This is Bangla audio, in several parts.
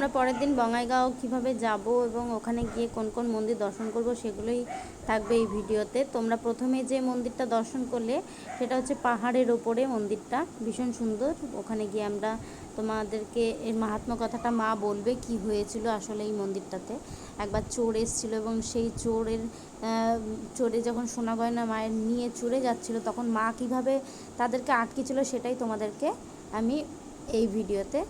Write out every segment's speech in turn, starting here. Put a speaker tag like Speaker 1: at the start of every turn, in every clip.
Speaker 1: আমরা পরের দিন বঙ্গাইগাঁও কীভাবে যাব এবং ওখানে গিয়ে কোন কোন মন্দির দর্শন করব সেগুলোই থাকবে এই ভিডিওতে। তোমরা প্রথমে যে মন্দিরটা দর্শন করলে সেটা হচ্ছে পাহাড়ের ওপরে মন্দিরটা, ভীষণ সুন্দর। ওখানে গিয়ে আমরা তোমাদেরকে এর মাহাত্ম্য কথাটা মা বলবে কি হয়েছিল আসলে এই মন্দিরটাতে। একবার চোর এসেছিল এবং সেই চোরের চোরে যখন সোনা গয়না মায়ের নিয়ে চড়ে যাচ্ছিল তখন মা কীভাবে তাদেরকে আটকেছিল সেটাই তোমাদেরকে আমি এই ভিডিওতে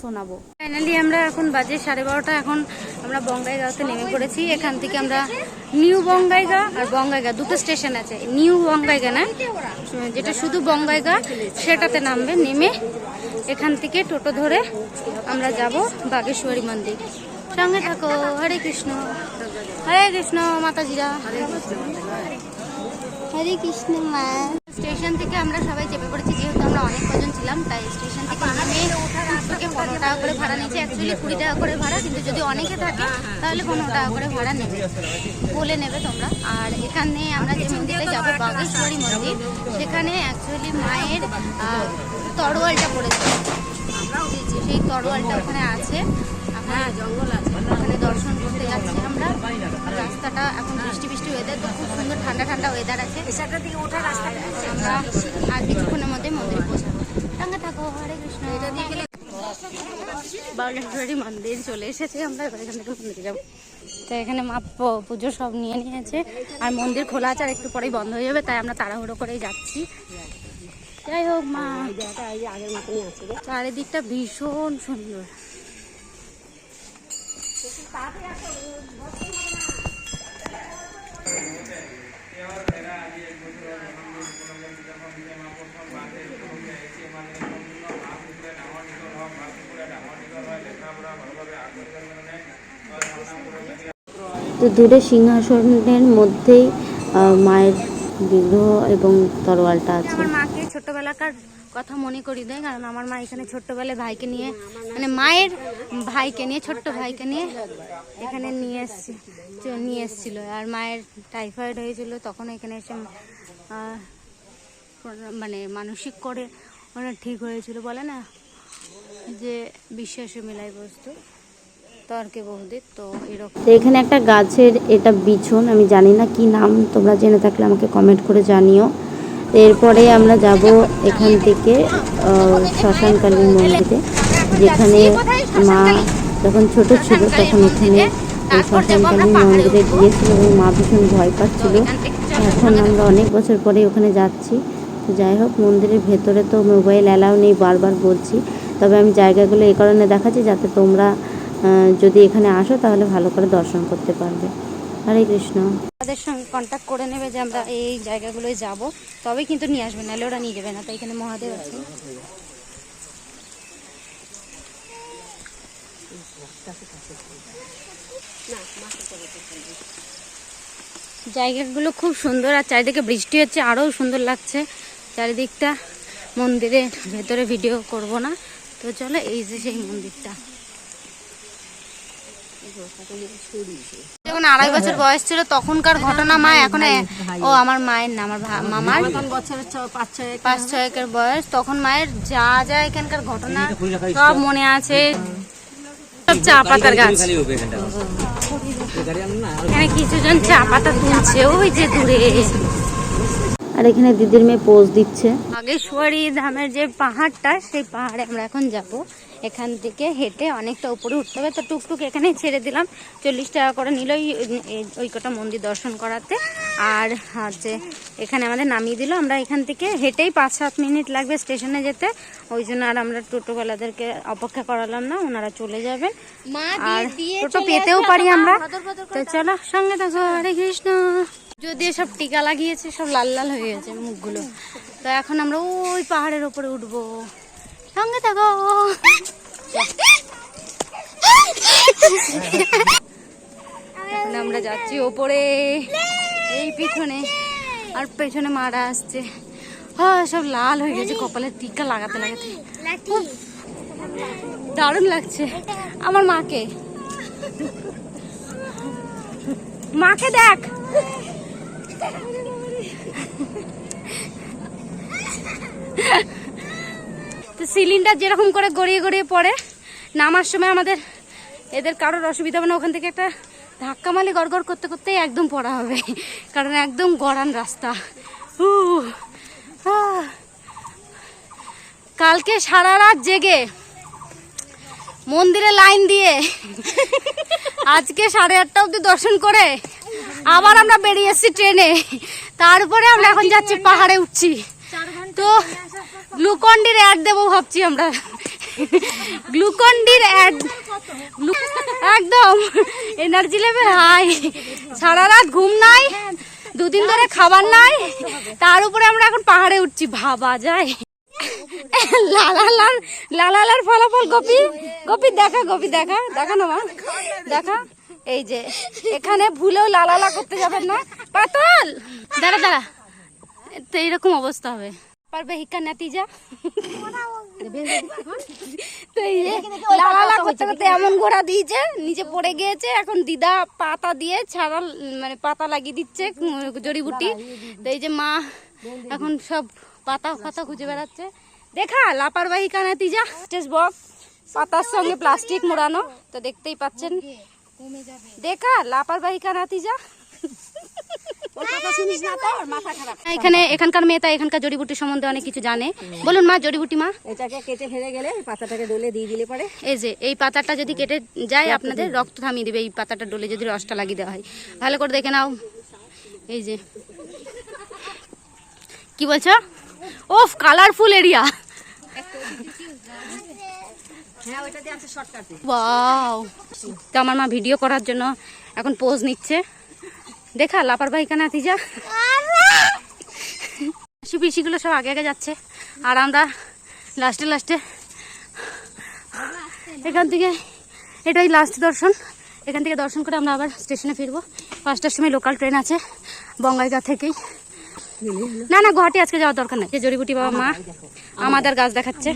Speaker 1: শোনাবো। ফাইনালি আমরা এখন বাজে সাড়ে বারোটা। এখন আমরা বঙ্গাইগাঁওতে নেমে পড়েছি। এখান থেকে আমরা নিউ বঙ্গাইগা আর বঙ্গাইগা, দুটো স্টেশন আছে। নিউ বঙ্গাইগা না? যেটা শুধু বঙ্গাইগা, সেটাতে নামবে, নেমে এখান থেকে টোটো ধরে আমরা যাব বাগেশ্বরী মন্দির। সঙ্গে থাকো। হরে কৃষ্ণ। হরে কৃষ্ণ, মাতাজিরা। হরে কৃষ্ণ মা। স্টেশন থেকে আমরা সবাই চেপে পড়েছি যেহেতু আমরা অনেক কজন ছিলাম তাই স্টেশন থেকে নেমে থেকে পনেরো টাকা করে ভাড়া নিয়েছে। অ্যাকচুয়ালি কুড়ি টাকা করে ভাড়া কিন্তু যদি অনেকে থাকে তাহলে পনেরো টাকা করে ভাড়া নেবে। বলে নেবে তোমরা। আর এখানে আমরা যে মন্দিরে যাব বাগেশ্বরী মন্দির সেখানে অ্যাকচুয়ালি মায়ের তরোয়ালটা পড়েছে। সেই তরোয়ালটা ওখানে আছে। হ্যাঁ জঙ্গল আছে। ওখানে দর্শন করতে যাচ্ছি আমরা। রাস্তাটা এখন বৃষ্টি বৃষ্টি ওয়েদার তো খুব সুন্দর ঠান্ডা ঠান্ডা ওয়েদার আছে। ওঠা রাস্তা আমরা আর কিছুক্ষণের মধ্যে মন্দিরে পৌঁছাবো। সঙ্গে থাকো হরে কৃষ্ণ। এটা দিয়ে গেলে বাগেশ্বরী মন্দির চলে এসেছে আমরা এবার এখান থেকে মন্দিরে যাব। তো এখানে মা পুজো সব নিয়ে নিয়েছে। আর মন্দির খোলা আছে আর একটু পরেই বন্ধ হয়ে যাবে তাই আমরা তাড়াহুড়ো করেই যাচ্ছি। যাই হোক মা। চারিদিকটা ভীষণ সুন্দর। তো দূরে সিংহাসনের মধ্যেই মায়ের বিগ্রহ এবং তরোয়ালটা আছে। মাকে ছোটবেলাকার কথা মনে করি দেয় কারণ আমার মা এখানে ছোট্টবেলায় ভাইকে নিয়ে মানে মায়ের ভাইকে নিয়ে, ছোট্ট ভাইকে নিয়ে এখানে নিয়ে এসছে নিয়ে এসেছিল। আর মায়ের টাইফয়েড হয়েছিল, তখন এখানে এসে মানে মানসিক করে ওরা ঠিক হয়েছিল, বলে না? যে বিশ্বাসে মেলাই বস্তু, তর্কে বহুদিত তো এরকম। এখানে একটা গাছের এটা বিছন, আমি জানি না কি নাম, তোমরা জেনে থাকলে আমাকে কমেন্ট করে জানিও। এরপরে আমরা যাব এখান থেকে শ্মশানকালী মন্দিরে, যেখানে মা যখন ছোট ছিল তখন এখানে শ্মশানকালী মন্দিরে গিয়েছিল এবং মা ভীষণ ভয় পাচ্ছিল। এখন আমরা অনেক বছর পরে ওখানে যাচ্ছি। তো যাই হোক, মন্দিরের ভেতরে তো মোবাইল অ্যালাউ নেই, বারবার বলছি। তবে আমি জায়গাগুলো এই কারণে দেখাচ্ছি যাতে তোমরা যদি এখানে আসো তাহলে ভালো করে দর্শন করতে পারবে। হরে কৃষ্ণ। তাদের সঙ্গে কন্ট্যাক্ট করে নেবে যে আমরা এই জায়গাগুলোয় যাব, তবে কিন্তু নিয়ে আসবে, নাহলে ওরা নিয়ে যাবে না, তাই এখানে মহাদেব আছে। জায়গাগুলো খুব সুন্দর, আর চারিদিকে বৃষ্টি হচ্ছে আরও সুন্দর লাগছে। চারিদিকটা মন্দিরের ভেতরে ভিডিও করব না। তো চলো, এই যে সেই মন্দিরটা। যখন আড়াই বছর বয়স ছিল তখনকার ঘটনা মা এখন ও আমার মায়ের না আমার মামার
Speaker 2: বছরের পাঁচ ছয়
Speaker 1: পাঁচ ছয়েকের বয়স তখন মায়ের যা যা এখানকার ঘটনা সব মনে আছে। সব চা পাতার গাছ। এখানে কিছুজন চা পাতা তুলছে ওই যে দূরে। আর এখানে দিদির মেয়ে পোজ দিচ্ছে। বাগেশ্বরী ধামের যে পাহাড়টা সেই পাহাড়ে আমরা এখন যাব। এখান থেকে হেঁটে অনেকটা উপরে উঠতে হবে। তো টুকটুক এখানে ছেড়ে দিলাম। চল্লিশ টাকা করে নিল ওই কটা মন্দির দর্শন করাতে। আর হচ্ছে এখানে আমাদের নামিয়ে দিল। আমরা এখান থেকে হেঁটেই পাঁচ সাত মিনিট লাগবে স্টেশনে যেতে। ওই জন্য আর আমরা টোটোওয়ালাদেরকে অপেক্ষা করালাম না ওনারা চলে যাবেন। আর টোটো পেতেও পারি আমরা। তো চলো সঙ্গে থাকো। হরে কৃষ্ণ। যদিও সব টিকা লাগিয়েছে সব লাল লাল হয়ে গেছে মুখগুলো। তো এখন আমরা ওই পাহাড়ের ওপরে উঠবো। সঙ্গে থাকো। এখন আমরা যাচ্ছি ওপরে। এই পিছনে। আর পেছনে মারা আসছে। হ্যাঁ সব লাল হয়ে গেছে, কপালে টিকা লাগাতে লাগাতে। দারুণ লাগছে। আমার মাকে। মাকে দেখ। তো সিলিন্ডার যেরকম করে গড়িয়ে গড়িয়ে পড়ে, নামার সময় আমাদের এদের কারোর অসুবিধা হবে না, ওখান থেকে একটা ধাক্কা মালি গড়গড় করতে করতেই একদম পড়া হবে, কারণ একদম গড়ান রাস্তা। কালকে সারা রাত জেগে মন্দিরে লাইন দিয়ে আজকে সাড়ে আটটা অব্দি দর্শন করে আবার আমরা বেরিয়ে এসেছি ট্রেনে, তারপরে আমরা এখন যাচ্ছি পাহাড়ে উঠছি তো গ্লুকন্ডির অ্যাড দেবো ভাবছি আমরা। গ্লুকন্ডির অ্যাড একদম। এনার্জি লেভেল হাই সারা রাত ঘুম নাই, দুদিন ধরে খাবার নাই, তার উপরে আমরা এখন পাহাড়ে উঠছি। ভাবা যায়। লালালার লালালার ফলাফল গোপি গোপি দেখা গোপি দেখা। দেখা না মা। দেখা। এই যে, এখানে ভুলেও লালালা করতে যাবেন না। পাতল! দাঁড়া দাঁড়া। তো এইরকম অবস্থা হবে। পারবে হিক্কা নাতিজা তো এই যে করতে করতে এমন ঘোড়া দিয়েছে নিচে পড়ে গিয়েছে এখন দিদা পাতা দিয়ে ছাড়া মানে পাতা লাগিয়ে দিচ্ছে জড়িবুটি তো এই যে মা এখন সব পাতা পাতা খুঁজে বেড়াচ্ছে। দেখা লাপারবাহি কানাতিজা স্টেজ বক্স পাতার সঙ্গে প্লাস্টিক মোড়ানো তো দেখতেই পাচ্ছেন। দেখা লাপারবাহি কানাতিজা এখানে এখানকার মেয়েটা এখানকার জড়িবুটি সম্বন্ধে অনেক কিছু জানে। বলুন মা জড়িবুটি মা।
Speaker 2: এটাকে কেটে ফেলে গেলে পাতাটাকে ডলে দিয়ে দিলে পরে।
Speaker 1: এই যে এই পাতাটা যদি কেটে যায় আপনাদের রক্ত থামিয়ে দেবে। এই পাতাটা ডলে যদি রসটা লাগিয়ে দেওয়া হয়। ভালো করে দেখে নাও। এই যে। কি বলছো? ওফ কালারফুল এরিয়া
Speaker 2: হ্যাঁ
Speaker 1: তো আমার মা ভিডিও করার জন্য এখন পোজ নিচ্ছে। দেখা লাপারবাহি কানা তিজা পিসি পিসিগুলো সব আগে আগে যাচ্ছে আর আমরা লাস্টে লাস্টে এখান থেকে এটাই লাস্ট দর্শন এখান থেকে দর্শন করে আমরা আবার স্টেশনে ফিরবো পাঁচটার সময় লোকাল ট্রেন আছে বঙ্গাইগাঁ থেকেই। না না গুয়াহাটি আজকে যাওয়ার দরকার নেই। যে জড়িবুটি বাবা মা আমাদের গাছ দেখাচ্ছে।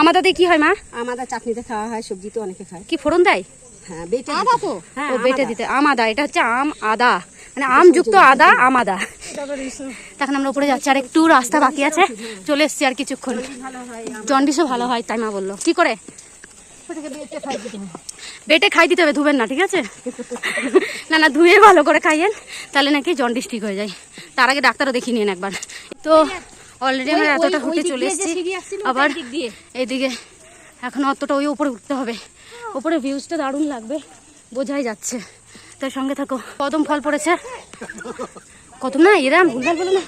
Speaker 1: আমাদের। দিয়ে কি হয় মা?
Speaker 2: আমাদের চাটনিতে খাওয়া হয় সবজি তো অনেকে খায়।
Speaker 1: কি ফোড়ন দেয়?
Speaker 2: হ্যাঁ বেটে
Speaker 1: আদা তো?
Speaker 2: হ্যাঁ,
Speaker 1: ও বেটে দিতে। আম আদা এটা হচ্ছে আম আদা। মানে আম যুক্ত আদা আম আদা। এখন আমরা উপরে যাচ্ছি আর একটু রাস্তা বাকি আছে। চলে এসছি আর কিছুক্ষণ। জন্ডিসও ভালো হয় তাই মা বলল। কি করে? বেটে খাই দিতে হবে ধুবেন না ঠিক আছে? না না ধুয়ে ভালো করে খাইয়েন তাহলে নাকি জন্ডিস ঠিক হয়ে যায়। তার আগে ডাক্তারও দেখিয়ে নিন একবার। তো অলরেডি আমরা এতটা উঠে চলে এসেছি। আবার এইদিকে এখন অতটা ওই উপরে উঠতে হবে। উপরে ভিউজটা দারুণ লাগবে বোঝাই যাচ্ছে। তার সঙ্গে থাকো। কদম ফল পড়েছে। কদম না এরাম ভুলভাল বলো না।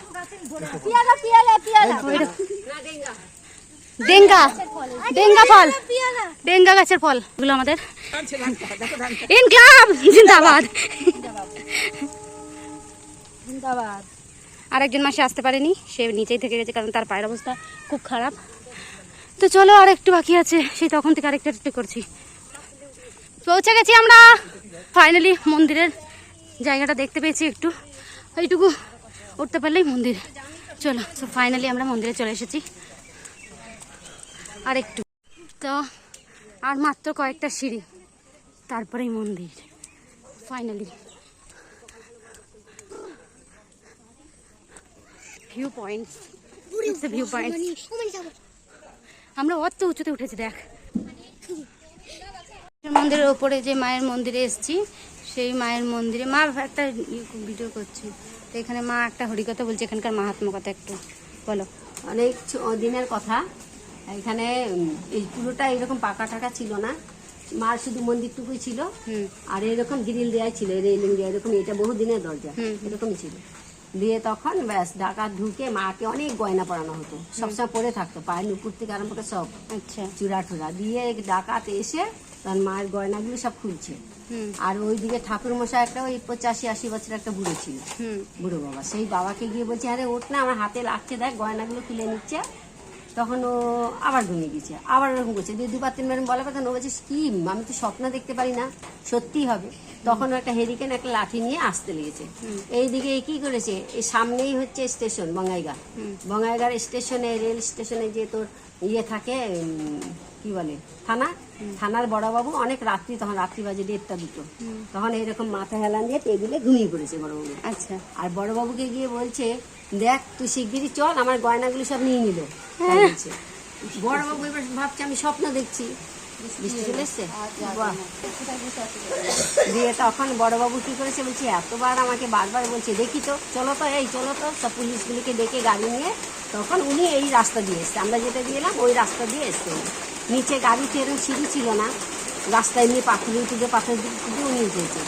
Speaker 1: ডেঙ্গা। ডেঙ্গা ফল। ডেঙ্গা গাছের ফল। এগুলো আমাদের। জিন্দাবাদ। আরেকজন মাসে আসতে পারেনি সে নিচেই থেকে গেছে কারণ তার পায়ের অবস্থা খুব খারাপ। তো চলো আর একটু বাকি আছে সেই তখন থেকে আরেকটা একটু করছি। পৌঁছে গেছি আমরা। ফাইনালি মন্দিরের জায়গাটা দেখতে পেয়েছি একটু। এইটুকু উঠতে পারলেই মন্দির। চলো তো ফাইনালি আমরা মন্দিরে চলে এসেছি। আর একটু। তো আর মাত্র কয়েকটা সিঁড়ি। তারপরেই মন্দির। Finally view point view point আমরা অত উঁচুতে উঠেছি দেখ। মন্দিরের ওপরে যে মায়ের মন্দিরে এসেছি সেই মায়ের মন্দিরে মা একটা ভিডিও করছি। তো এখানে মা একটা হরিকথা বলছে এখানকার মাহাত্ম কথা একটু বলো।
Speaker 2: অনেক দিনের কথা। এখানে এই পুরোটা এরকম পাকা টাকা ছিল না। মার শুধু মন্দিরটুকুই ছিল। আর এরকম গ্রিল দেওয়াই ছিল রেলিং দেওয়া এরকম এটা বহু দিনের দরজা। এরকমই ছিল। দিয়ে তখন ব্যাস ডাকাত ঢুকে মাকে অনেক গয়না পরানো হতো। সবসময় পরে থাকতো পায়ের নুপুর থেকে আরম্ভ করে সব।
Speaker 1: আচ্ছা।
Speaker 2: চূড়া টুড়া দিয়ে ডাকাত এসে তার মায়ের গয়নাগুলো সব খুলছে। আর ওইদিকে ঠাকুর মশাই একটা ওই পঁচাশি আশি বছর একটা বুড়ো ছিল। বুড়ো বাবা। সেই বাবাকে গিয়ে বলছে আরে ওঠ না আমার হাতে লাগছে দেখ গয়নাগুলো তুলে নিচ্ছে। তখন ও আবার ঘুমিয়ে গেছে। আবার ওরকম করছে। দিয়ে দুবার তিনবার বলা কথা ও বলছে কি আমি তো স্বপ্ন দেখতে পারি না। সত্যি হবে। তখন ও একটা হেরিকেন একটা লাঠি নিয়ে আসতে লেগেছে। এইদিকে কি করেছে? এই সামনেই হচ্ছে স্টেশন বঙ্গাইগাঁ বঙ্গাইগাঁর স্টেশনে রেল স্টেশনে যে তোর ইয়ে থাকে কি বলে থানা থানার বড়বাবু অনেক রাত্রি তখন রাত্রি বাজে দেড়টা দুটো। তখন এইরকম মাথা হেলান দিয়ে টেবিলে ঘুমিয়ে পড়েছে বড়বাবু।
Speaker 1: আচ্ছা।
Speaker 2: আর বড়বাবুকে গিয়ে বলছে দেখ তুই শিগগিরই চল আমার গয়নাগুলো সব নিয়ে নিল। বড়বাবু এবার ভাবছে আমি স্বপ্ন দেখছি। বৃষ্টি চলে এসছে? দিয়ে তখন বড়বাবু কি করেছে বলছে এতবার আমাকে বারবার বলছে দেখি তো চলো তো এই চলো তো। সব পুলিশগুলিকে ডেকে গাড়ি নিয়ে তখন উনি এই রাস্তা দিয়ে এসছে। আমরা যেটা দিয়ে এলাম ওই রাস্তা দিয়ে এসছে। নিচে গাড়িতে এরকম সিঁড়ি ছিল না রাস্তায় নিয়ে পাথর উঠে পাথর দিয়ে উনি উঠেছে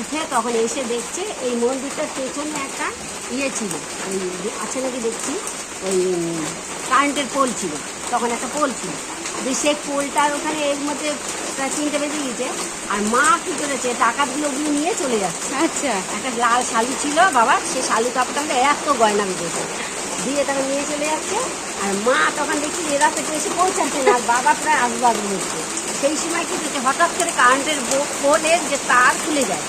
Speaker 2: উঠে তখন এসে দেখছে এই মন্দিরটার পেছনে একটা ইয়ে ছিল ওই আছে নাকি দেখছি? ওই কারেন্টের পোল ছিল তখন একটা পোল ছিল। যে সেই পোলটার ওখানে এর মধ্যে প্রায় তিনটে বেজে গেছে আর মা কি করেছে টাকাগুলো ওগুলো নিয়ে চলে যাচ্ছে।
Speaker 1: আচ্ছা।
Speaker 2: একটা লাল শালু ছিল বাবা সে শালু কাপড়টা আমাকে এত গয়না বেঁধেছে। দিয়ে তাকে নিয়ে চলে যাচ্ছে। আর মা তখন দেখছি এরা থেকে এসে পৌঁছাচ্ছে না আর বাবা প্রায় আসবাদ হচ্ছে সেই সময় কি হচ্ছে হঠাৎ করে কারেন্টের পোলের যে তার খুলে যায়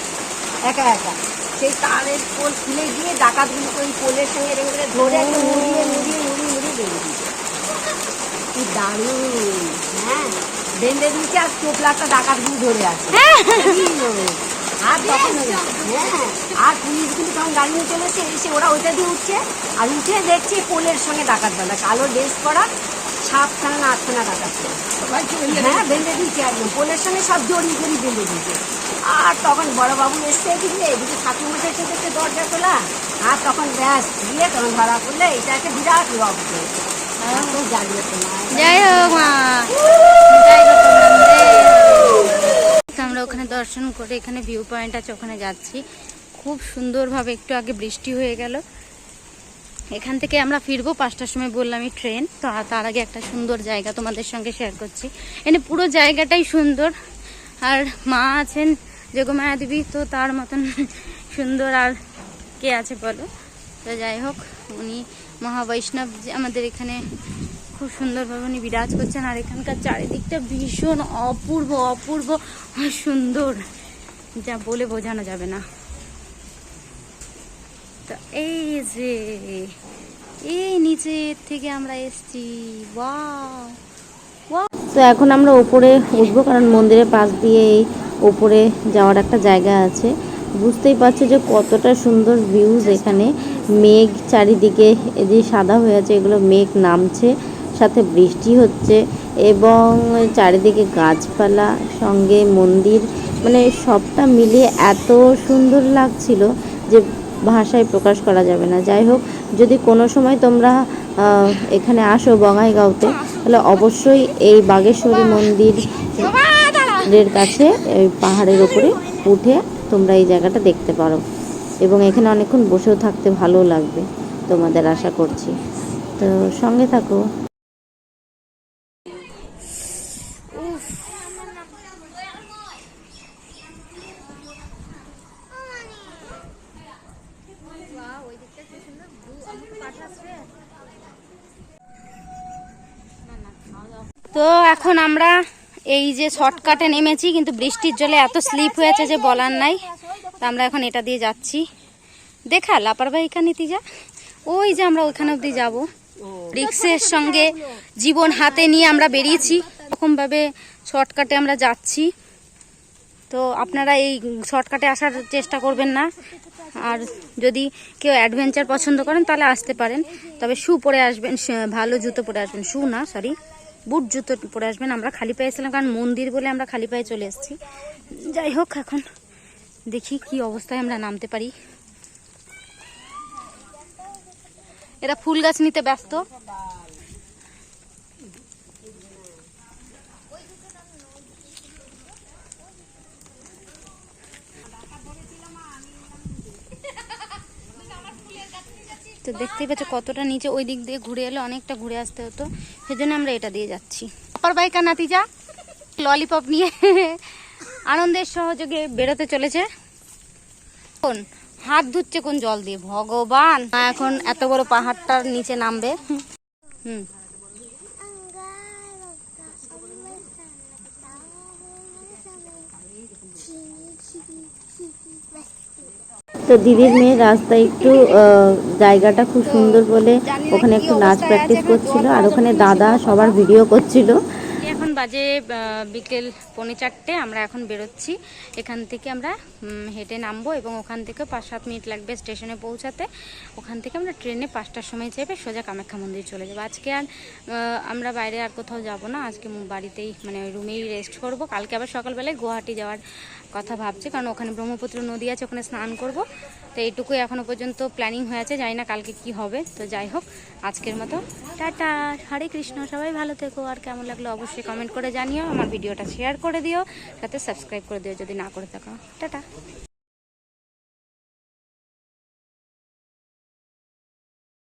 Speaker 2: একা একা। সেই তারের পোল খুলে গিয়ে ডাকাতগুলো ওই পোলের সঙ্গে এরকম করে ধরে একদম মুড়িয়ে মুড়িয়ে মুড়িয়ে মুড়িয়ে বেরিয়ে দিয়েছে। কি দারুণ। হ্যাঁ বেঁধে দিয়েছে আর টোপলাটা ডাকাতগুলো ধরে আছে। আর তখন হ্যাঁ আর পুলিশগুলো তখন গাড়ি নিয়ে চলেছে এসে ওরা ওইটা দিয়ে উঠছে। আর উঠে দেখছে পোলের সঙ্গে ডাকাত বেলা কালো ড্রেস করা সাতখানা না আটখানা ডাকাত হ্যাঁ বেঁধে দিয়েছে একদম। পোলের সঙ্গে সব জড়িয়ে জড়িয়ে বেঁধে দিয়েছে। আর তখন বড়বাবু এসছে এদিকে এদিকে ঠাকুর মশাই থেকে দরজা খোলা। আর তখন ব্যাস দিয়ে তখন ধরা করলে এটা একটা বিরাট রব জাগিয়ে তোমার
Speaker 1: যাই হোক। ওখানে দর্শন করে এখানে ভিউ পয়েন্ট আছে, ওখানে যাচ্ছি। খুব সুন্দরভাবে একটু আগে বৃষ্টি হয়ে গেল। এখান থেকে আমরা ফিরবো পাঁচটার সময় বললামই ট্রেন তো তার আগে একটা সুন্দর জায়গা তোমাদের সঙ্গে শেয়ার করছি। এখানে পুরো জায়গাটাই সুন্দর। আর মা আছেন যোগমায়া দেবী, তো তার মতন সুন্দর আর কে আছে বলো? তো যাই হোক, উনি মহাবৈষ্ণব আমাদের এখানে খুব সুন্দরভাবে উনি বিরাজ করছেন, আর এখানকার চারিদিকটা ভীষণ অপূর্ব অপূর্ব সুন্দর। যা বলে বোঝানো যাবে না। তো এই যে, এই নিচে থেকে আমরা এসছি। ওয়াও তো এখন আমরা উপরে উঠবো, কারণ মন্দিরের পাশ দিয়ে এই উপরে যাওয়ার একটা জায়গা আছে। বুঝতেই পারছ যে কতটা সুন্দর ভিউজ এখানে। মেঘ চারিদিকে যে সাদা হয়ে আছে, এগুলো মেঘ নামছে। সাথে বৃষ্টি হচ্ছে এবং চারিদিকে গাছপালা, সঙ্গে মন্দির মানে সবটা মিলিয়ে এত সুন্দর লাগছিল যে ভাষায় প্রকাশ করা যাবে না। যাই হোক, যদি কোনো সময় তোমরা এখানে আসো বঙাইগাঁওতে তাহলে অবশ্যই এই বাগেশ্বরী মন্দির এর কাছে, এই পাহাড়ের ওপরে উঠে তোমরা এই জায়গাটা দেখতে পারো এবং এখানে অনেকক্ষণ বসেও থাকতে ভালো লাগবে তোমাদের আশা করছি। তো সঙ্গে থাকো তো এখন আমরা এই যে শর্টকাটে নেমেছি, কিন্তু বৃষ্টির জলে এত স্লিপ হয়েছে যে বলার নাই। তো আমরা এখন এটা দিয়ে যাচ্ছি। দেখা লাপারবাহিকা নীতি যা ওই যে আমরা ওইখানে অবধি যাব। রিক্সের সঙ্গে জীবন হাতে নিয়ে আমরা বেরিয়েছি। এরকমভাবে শর্টকাটে আমরা যাচ্ছি। তো আপনারা এই শর্টকাটে আসার চেষ্টা করবেন না। আর যদি কেউ অ্যাডভেঞ্চার পছন্দ করেন, তাহলে আসতে পারেন। তবে শু পরে আসবেন ভালো জুতো পরে আসবেন। শু না সরি বুট জুতো পরে আসবেন, আমরা খালি পায়ে এসেছিলাম কারণ মন্দির বলে আমরা খালি পায়ে চলে এসেছি। যাই হোক, এখন দেখি কি অবস্থায় আমরা নামতে পারি। এরা ফুল গাছ নিতে ব্যস্ত। তো দেখতেই পাচ্ছ কতটা নিচে ওই দিক দিয়ে ঘুরে এলে অনেকটা ঘুরে আসতে হতো সেজন্য আমরা এটা দিয়ে যাচ্ছি অপর বাইকা নাতিজা ললিপপ নিয়ে আনন্দের সহযোগে বেরোতে চলেছে কোন হাত ধুচ্ছে কোন জল দিয়ে ভগবান এখন এত বড় পাহাড়টার নিচে নামবে হুম তো দিদির মেয়ে রাস্তায় একটু জায়গাটা খুব সুন্দর বলে ওখানে একটু নাচ প্র্যাকটিস করছিল। আর ওখানে দাদা সবার ভিডিও করছিল। এখন বাজে বিকেল পৌনে চারটে আমরা এখন বেরোচ্ছি। এখান থেকে আমরা হেঁটে নামবো এবং ওখান থেকে পাঁচ সাত মিনিট লাগবে স্টেশনে পৌঁছাতে। ওখান থেকে আমরা ট্রেনে পাঁচটার সময় চেপে সোজা কামাখ্যা মন্দির চলে যাব। আজকে আর আমরা বাইরে আর কোথাও যাব না। আজকে বাড়িতেই মানে রুমেই রেস্ট করব। কালকে আবার সকালবেলায় গুয়াহাটি যাওয়ার কথা ভাবছি। কারণ ওখানে ব্রহ্মপুত্র নদী আছে, ওখানে স্নান করব। তো এইটুকুই এখনও পর্যন্ত প্ল্যানিং হয়ে আছে। জানি না কালকে কি হবে। তো যাই হোক, আজকের মতো টাটা। হরে কৃষ্ণ। সবাই ভালো থেকো। আর কেমন লাগল অবশ্যই কমেন্ট করে জানিও। আমার ভিডিওটা শেয়ার করে দিও সাথে সাবস্ক্রাইব করে দিও যদি না করে থাকো। টাটা।